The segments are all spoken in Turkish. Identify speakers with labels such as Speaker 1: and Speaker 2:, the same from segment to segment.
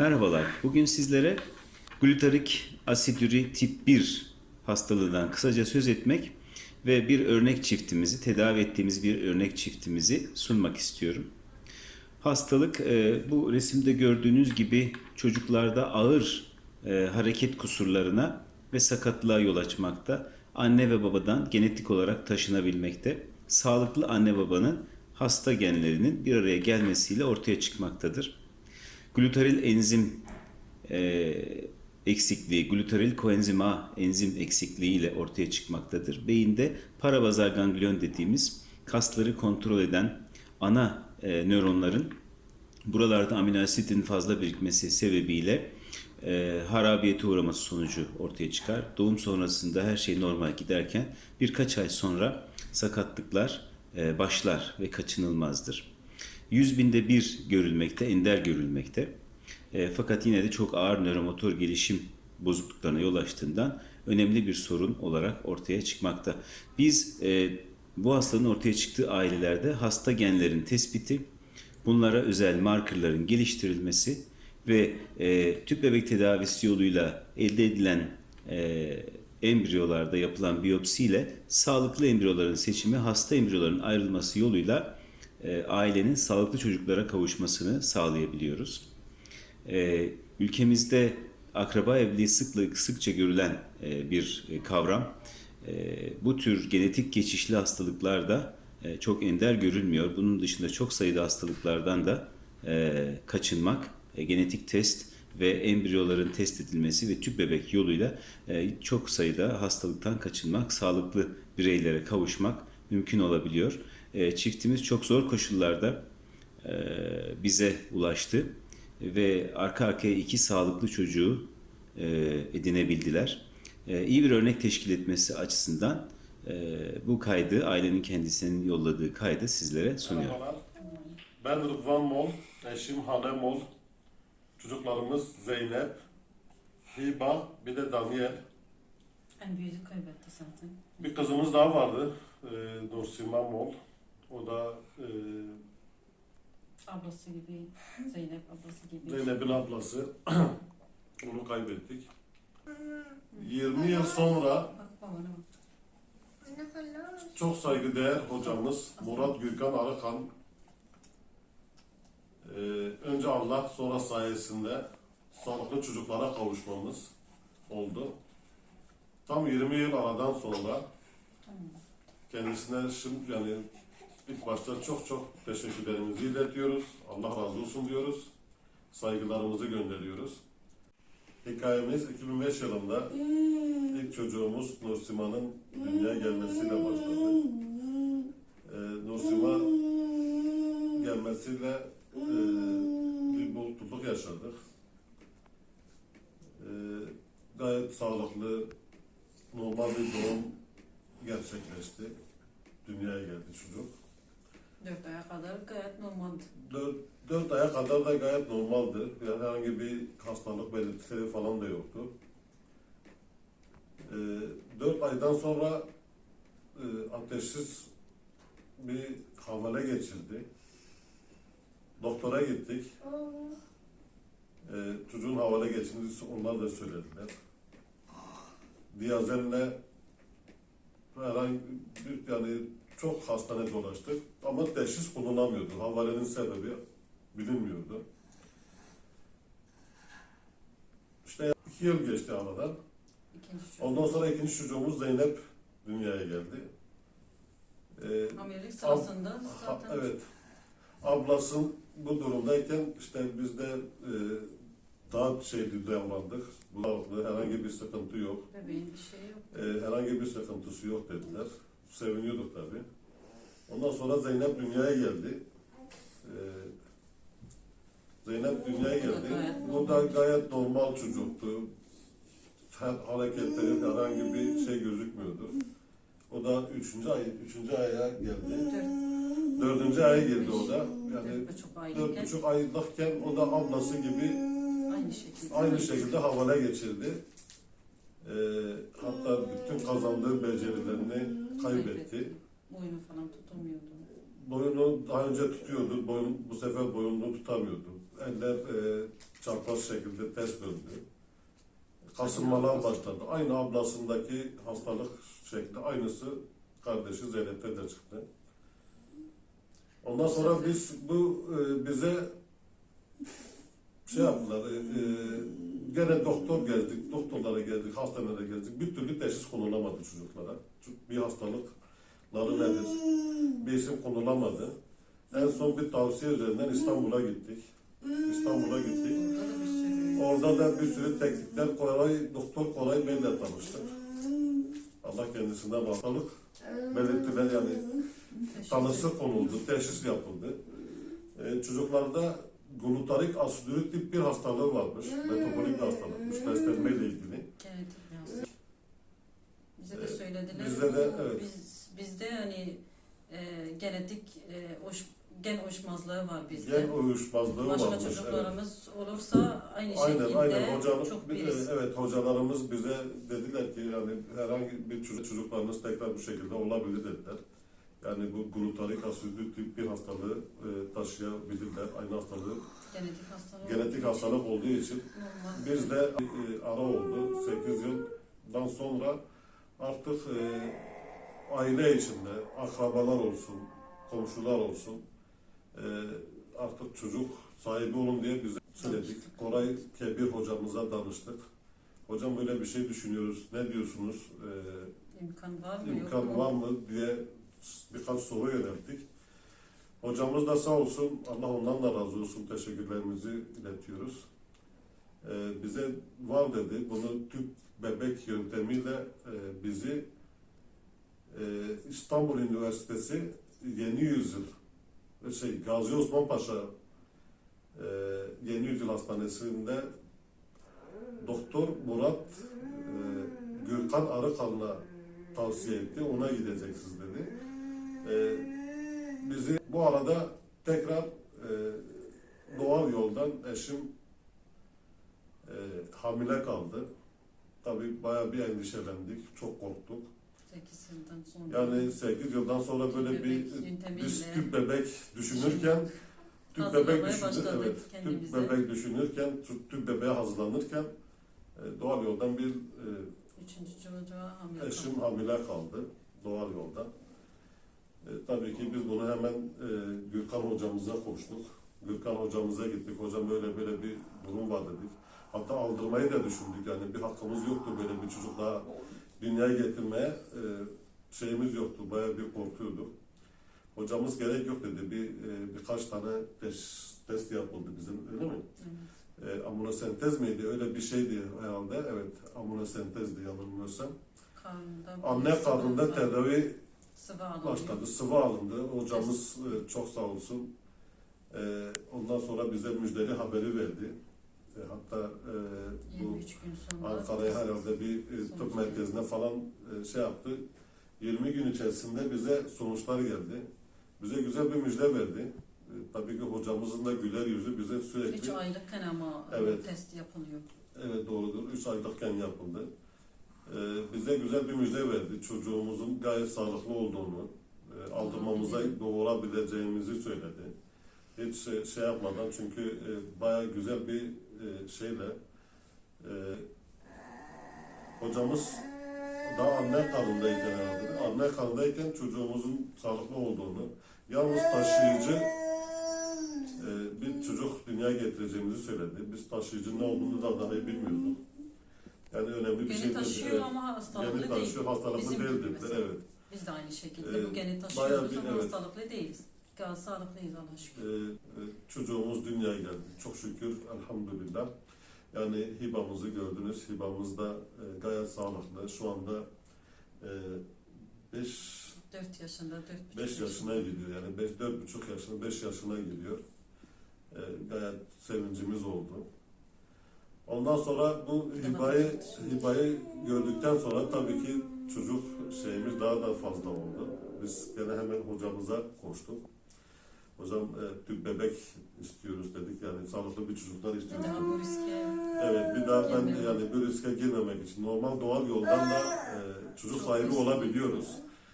Speaker 1: Merhabalar. Bugün sizlere glutarik asidüri tip 1 hastalığından kısaca söz etmek ve bir örnek çiftimizi, tedavi ettiğimiz bir örnek çiftimizi sunmak istiyorum. Hastalık e, bu resimde gördüğünüz gibi çocuklarda ağır e, hareket kusurlarına ve sakatlığa yol açmakta. Anne ve babadan genetik olarak taşınabilmekte. Sağlıklı anne babanın hasta genlerinin bir araya gelmesiyle ortaya çıkmaktadır. Glutaril enzim e, eksikliği, glutaril koenzim A enzim eksikliği ile ortaya çıkmaktadır. Beyinde parabazal ganglion dediğimiz kasları kontrol eden ana e, nöronların buralarda amino asitin fazla birikmesi sebebiyle e, harabiyete uğraması sonucu ortaya çıkar. Doğum sonrasında her şey normal giderken birkaç ay sonra sakatlıklar e, başlar ve kaçınılmazdır. 100 binde bir görülmekte, ender görülmekte. E, fakat yine de çok ağır nöromotor gelişim bozukluklarına yol açtığından önemli bir sorun olarak ortaya çıkmakta. Biz e, bu hastalığın ortaya çıktığı ailelerde hasta genlerin tespiti, bunlara özel markerların geliştirilmesi ve e, tüp bebek tedavisi yoluyla elde edilen e, embriyolarda yapılan biyopsiyle sağlıklı embriyoların seçimi, hasta embriyoların ayrılması yoluyla e, ailenin sağlıklı çocuklara kavuşmasını sağlayabiliyoruz. E, ülkemizde akraba evliliği sıklık sıkça görülen e, bir kavram. Bu tür genetik geçişli hastalıklarda çok ender görülmüyor. Bunun dışında çok sayıda hastalıklardan da kaçınmak, genetik test ve embriyoların test edilmesi ve tüp bebek yoluyla çok sayıda hastalıktan kaçınmak, sağlıklı bireylere kavuşmak mümkün olabiliyor. E, çiftimiz çok zor koşullarda e, bize ulaştı ve arka arkaya iki sağlıklı çocuğu e, edinebildiler. E, iyi bir örnek teşkil etmesi açısından e, bu kaydı, ailenin kendisinin yolladığı kaydı sizlere sunuyorum.
Speaker 2: Merhabalar. Ben Rıdvan Mol, eşim Hane Mol, çocuklarımız Zeynep, Hiba, bir de Daniel.
Speaker 3: En büyüğü kaybetti zaten.
Speaker 2: Bir kızımız daha vardı, e, Nursima Mol. O da e,
Speaker 3: Ablası gibi, Zeynep ablası gibi.
Speaker 2: Zeynep'in ablası. Onu kaybettik. 20 yıl sonra
Speaker 3: Bak babana bak.
Speaker 2: çok saygıdeğer hocamız Murat Gürkan Arıkan e, önce Allah sonra sayesinde sağlıklı çocuklara kavuşmamız oldu. Tam 20 yıl aradan sonra kendisine şimdi yani ilk başta çok çok teşekkürlerimizi iletiyoruz. Allah razı olsun diyoruz. Saygılarımızı gönderiyoruz. Hikayemiz 2005 yılında ilk çocuğumuz Nursima'nın dünyaya gelmesiyle başladı. Ee, Nursima gelmesiyle e, bir mutluluk yaşadık. Ee, gayet sağlıklı, normal bir doğum gerçekleşti. Dünyaya geldi çocuk.
Speaker 3: Dört aya kadar gayet normaldi.
Speaker 2: Dört, dört aya kadar da gayet normaldi. Yani herhangi bir hastalık belirtileri falan da yoktu. Ee, dört aydan sonra e, ateşsiz bir hamile geçirdi. Doktora gittik. Ee, çocuğun havale geçtiğini onlar da söylediler. Diazenle herhangi bir yani çok hastane dolaştık ama teşhis bulunamıyordu. Havalenin sebebi bilinmiyordu. İşte iki yıl geçti aradan. Ondan sonra ikinci çocuğumuz Zeynep dünyaya geldi. Ee,
Speaker 3: Hamilelik sırasında
Speaker 2: ha,
Speaker 3: zaten
Speaker 2: evet. Ablasın bu durumdayken işte biz de e, daha şeyli davrandık. Bu sağlıklı, herhangi bir sıkıntı yok.
Speaker 3: bebeğin bir şey yok.
Speaker 2: E, herhangi bir sıkıntısı yok dediler. Seviniyorduk tabii. Ondan sonra Zeynep dünyaya geldi. E, Zeynep dünyaya geldi. Bu da gayet normal çocuktu. Her hareketleri herhangi bir şey gözükmüyordu. O da üçüncü ay, üçüncü aya geldi. Dördüncü aya girdi o da. Yani
Speaker 3: dört buçuk aylıkken
Speaker 2: o da ablası gibi
Speaker 3: aynı şekilde.
Speaker 2: aynı şekilde havale geçirdi. Ee, hatta bütün kazandığı becerilerini kaybetti.
Speaker 3: Boynu falan tutamıyordu.
Speaker 2: Boyunu daha önce tutuyordu, boyun, bu sefer boyununu tutamıyordu. eller e, çarpaz şekilde ters döndü. Kasılmalar başladı. Aynı ablasındaki hastalık şekli aynısı kardeşi Zeynep'te de çıktı. Ondan sonra biz bu e, bize şey yaptılar. E, e, gene doktor gezdik, doktorlara gezdik, hastanelere gezdik. Bir türlü teşhis konulamadı çocuklara. Bir hastalıkları nedir? Bir isim konulamadı. En son bir tavsiye üzerinden İstanbul'a gittik. İstanbul'a gittik.
Speaker 3: Orada da bir sürü
Speaker 2: teknikler Koray, Doktor Koray Bey'le tanıştık. Allah kendisinden hastalık belirtiler yani tanısı konuldu, teşhis yapıldı. Ee, çocuklarda glutarik asidürit tip bir hastalığı varmış. Metabolik bir hastalıkmış, beslenme ile ilgili.
Speaker 3: Genetik biraz. Bize de
Speaker 2: Ee,
Speaker 3: söylediler.
Speaker 2: bizde de, evet.
Speaker 3: Biz, bizde hani e, genetik e, oş, gen uyuşmazlığı var bizde.
Speaker 2: Gen uyuşmazlığı
Speaker 3: Başka
Speaker 2: varmış. Evet.
Speaker 3: çocuklarımız olursa aynı
Speaker 2: Aynen,
Speaker 3: şekilde
Speaker 2: aynen hocam.
Speaker 3: çok
Speaker 2: bir-
Speaker 3: biriz.
Speaker 2: Evet, hocalarımız bize dediler ki yani herhangi bir çocuk çocuklarınız tekrar bu şekilde olabilir dediler. Yani bu glutarik asidürit tip bir hastalığı e, taşıyabilirler. Aynı hastalığı
Speaker 3: Genetik hastalık.
Speaker 2: genetik hastalık olduğu için
Speaker 3: Normal.
Speaker 2: Bizde e, ara oldu. 8 yıldan sonra artık e, aile içinde akrabalar olsun, komşular olsun e, artık çocuk sahibi olun diye bize söyledik. Koray Kebir hocamıza danıştık. Hocam böyle bir şey düşünüyoruz. Ne diyorsunuz? E,
Speaker 3: İmkan var mı?
Speaker 2: imkan var mı diye birkaç soru yönelttik. Hocamız da sağ olsun, Allah ondan da razı olsun teşekkürlerimizi iletiyoruz. Ee, bize var dedi, bunu tüp bebek yöntemiyle e, bizi e, İstanbul Üniversitesi Yeni Yüzyıl şey Gazi Osman Paşa e, Yeni Yüzyıl Hastanesi'nde Doktor Murat e, Gürkan Arıkan'la tavsiye etti. Ona gideceksiniz dedi. Ee, bizi bu arada tekrar e, doğal yoldan eşim e, hamile kaldı. Tabii bayağı bir endişelendik, çok korktuk.
Speaker 3: 8 yıldan sonra.
Speaker 2: Yani 8 yıldan sonra böyle bir biz tüp bebek düşünürken tüp bebek düşünür, evet, tüp bebek düşünürken tüp, bebeğe hazırlanırken e, doğal yoldan bir e,
Speaker 3: Üçüncü çocuğa hamile
Speaker 2: Eşim
Speaker 3: kaldım.
Speaker 2: hamile kaldı doğal yoldan. E, tabii ki biz bunu hemen e, Gürkan hocamıza koştuk. Gürkan hocamıza gittik. Hocam böyle böyle bir durum var dedik. Hatta aldırmayı da düşündük yani bir hakkımız yoktu böyle bir çocuk daha dünyaya getirmeye e, şeyimiz yoktu. Bayağı bir korkuyorduk. Hocamız gerek yok dedi. Bir e, birkaç tane test, test yapıldı bizim öyle mi?
Speaker 3: Evet.
Speaker 2: E, amniyosentez miydi? Öyle bir şeydi herhalde. Evet, amniyosentezdi yanılmıyorsam. Anne karnında tedavi
Speaker 3: sıvı alınıyor.
Speaker 2: başladı. Sıvı alındı. Hocamız e, çok sağ olsun. E, ondan sonra bize müjdeli haberi verdi. E, hatta e, bu
Speaker 3: 23 gün sonra.
Speaker 2: Ankara'ya herhalde bir e, tıp merkezine falan e, şey yaptı. 20 gün içerisinde bize sonuçlar geldi. Bize güzel bir müjde verdi. E, tabii ki hocamızın da güler yüzü bize
Speaker 3: 3
Speaker 2: sürekli
Speaker 3: aylıkken ama
Speaker 2: Evet.
Speaker 3: test yapılıyor.
Speaker 2: Evet doğrudur. 3 aylıkken yapıldı. Ee, bize güzel bir müjde verdi. Çocuğumuzun gayet sağlıklı olduğunu, e, aldırmamıza doğurabileceğimizi söyledi. Hiç şey, şey yapmadan çünkü e, bayağı güzel bir e, şeyle e, hocamız daha anne karnındayken herhalde. Anne karnındayken çocuğumuzun sağlıklı olduğunu, yalnız taşıyıcı bir çocuk dünyaya getireceğimizi söyledi. Biz taşıyıcı ne olduğunu da dahi bilmiyorduk. Yani önemli bir şey değil.
Speaker 3: taşıyor
Speaker 2: Evet.
Speaker 3: ama hastalıklı değil.
Speaker 2: taşıyor, hastalıklı
Speaker 3: Bizim
Speaker 2: değil
Speaker 3: gibi
Speaker 2: dediler.
Speaker 3: mesela.
Speaker 2: Evet.
Speaker 3: Biz de aynı şekilde
Speaker 2: Ee,
Speaker 3: bu
Speaker 2: bayağı
Speaker 3: taşıyoruz
Speaker 2: bir-
Speaker 3: ama
Speaker 2: evet.
Speaker 3: hastalıklı değiliz. Gayet sağlıklıyız Allah'a şükür.
Speaker 2: Ee, e, çocuğumuz dünyaya geldi. Çok şükür elhamdülillah. Yani hibamızı gördünüz. Hibamız da e, gayet sağlıklı. Şu anda 5
Speaker 3: 4 yaşında, 4
Speaker 2: 5 yaşına gidiyor. Yani 5 4 buçuk yaşına 5 yaşına gidiyor. Ee, gayet sevincimiz oldu. Ondan sonra bu hibayı hibayı gördükten sonra tabii ki çocuk şeyimiz daha da fazla oldu. Biz gene hemen hocamıza koştuk. Hocam e, tüp bebek istiyoruz dedik. Yani sağlıklı bir çocuklar istiyoruz.
Speaker 3: riske
Speaker 2: Evet bir daha ben yani bir riske girmemek için normal doğal yoldan da e, çocuk
Speaker 3: Çok
Speaker 2: sahibi
Speaker 3: riskli.
Speaker 2: olabiliyoruz.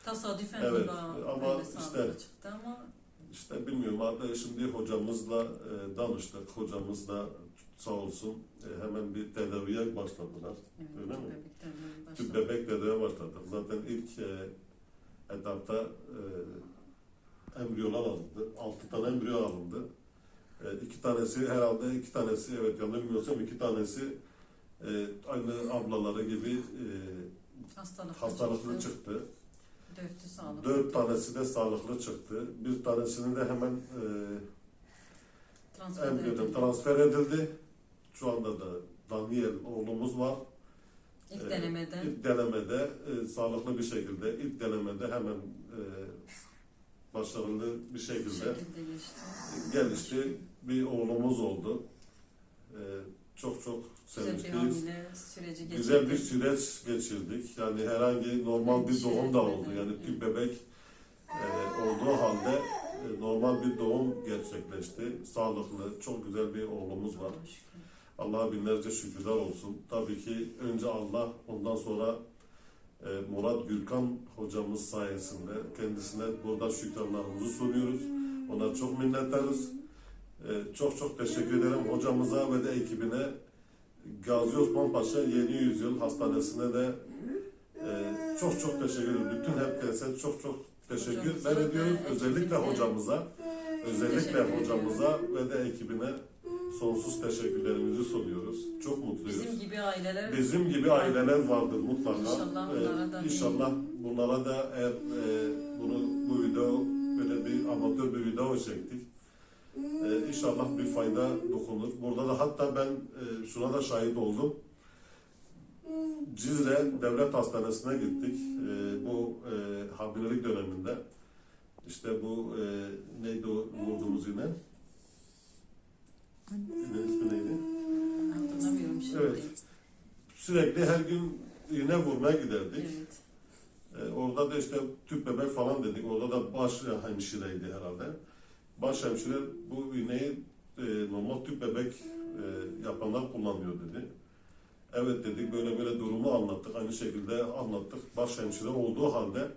Speaker 3: tesadüfen
Speaker 2: Evet, ama işte-
Speaker 3: ama
Speaker 2: İşte bilmiyorum artık şimdi hocamızla e, danıştık. Hocamız da sağ olsun e, hemen bir tedaviye başladılar.
Speaker 3: Evet,
Speaker 2: Öyle mi? Tüp bebek tedaviye başladık. Zaten ilk e, etapta e, embriyolar alındı. Altı tane embriyo alındı. E, iki tanesi herhalde iki tanesi evet yanılmıyorsam iki tanesi e, aynı ablaları gibi e,
Speaker 3: Hastalıklı,
Speaker 2: hastalıklı
Speaker 3: çıktı.
Speaker 2: çıktı.
Speaker 3: Döktü sağlık.
Speaker 2: Dört tanesi de sağlıklı çıktı. Bir tanesini de hemen e,
Speaker 3: Transfer
Speaker 2: embriyodan
Speaker 3: edildi.
Speaker 2: transfer edildi. Şu anda da Daniel oğlumuz var.
Speaker 3: İlk
Speaker 2: Ee,
Speaker 3: denemede
Speaker 2: İlk denemede e, sağlıklı bir şekilde, ilk denemede hemen e, başarılı bir
Speaker 3: bir
Speaker 2: şekilde
Speaker 3: şekilde geçti.
Speaker 2: gelişti. Bir oğlumuz oldu. E, çok çok
Speaker 3: bir
Speaker 2: sevinçliyiz. Güzel bir süreç geçirdik. Yani herhangi normal bir doğum da oldu. Yani tüp bebek e, olduğu halde e, normal bir doğum gerçekleşti. Sağlıklı, çok güzel bir oğlumuz var.
Speaker 3: Allah'a
Speaker 2: binlerce şükürler olsun. Tabii ki önce Allah, ondan sonra e, Murat Gürkan hocamız sayesinde kendisine burada şükranlarımızı sunuyoruz. Ona çok minnettarız. E, çok çok teşekkür ederim hocamıza ve de ekibine. Gazi Osman Paşa Yeni Yüzyıl Hastanesi'ne de e, çok çok teşekkür ediyoruz. Bütün herkese çok çok teşekkürler ediyoruz. Özellikle hocamıza, özellikle hocamıza ve de ekibine sonsuz teşekkürlerimizi sunuyoruz. Çok mutluyuz.
Speaker 3: Bizim gibi aileler
Speaker 2: Bizim gibi aileler vardır mutlaka.
Speaker 3: İnşallah bunlara da
Speaker 2: inşallah bunlara da eğer e, bunu bu video böyle bir amatör bir video çektik. Ee, inşallah bir fayda dokunur. Burada da hatta ben e, şuna da şahit oldum. Cizre Devlet Hastanesi'ne gittik. E, bu e, hamilelik döneminde. İşte bu e, neydi o vurduğumuz? Yine Sürekli her gün iğne vurmaya giderdik.
Speaker 3: Evet.
Speaker 2: Ee, orada da işte tüp bebek falan dedik. Orada da baş hemşireydi herhalde. Baş hemşire bu iğneyi e, normal tüp bebek e, yapanlar kullanıyor dedi. Evet dedik böyle böyle durumu anlattık. Aynı şekilde anlattık. Baş hemşire olduğu halde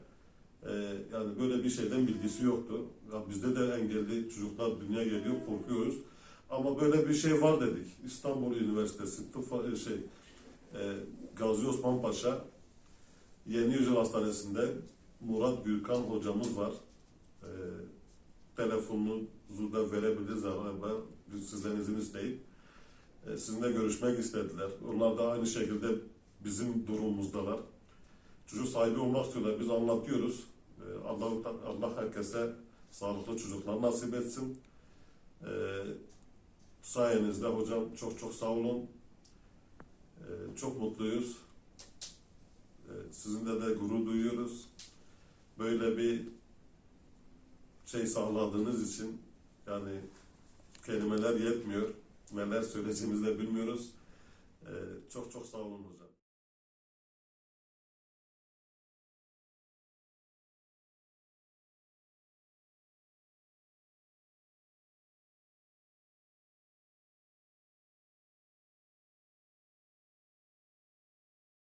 Speaker 2: e, yani böyle bir şeyden bilgisi yoktu. Ya bizde de engelli çocuklar dünya geliyor korkuyoruz. Ama böyle bir şey var dedik. İstanbul Üniversitesi tıp şey Gazi Osman Paşa Yeni Yüzyıl Hastanesi'nde Murat Gürkan hocamız var. E, telefonunuzu da verebiliriz ama sizden izin isteyip e, sizinle görüşmek istediler. Onlar da aynı şekilde bizim durumumuzdalar. Çocuk sahibi olmak istiyorlar. Biz anlatıyoruz. E, Allah, Allah herkese sağlıklı çocuklar nasip etsin. E, sayenizde hocam çok çok sağ olun. E, çok mutluyuz. E, sizinle de gurur duyuyoruz. Böyle bir şey sağladığınız için yani kelimeler yetmiyor. Neler söyleyeceğimizi de bilmiyoruz. E, çok çok sağ olun hocam.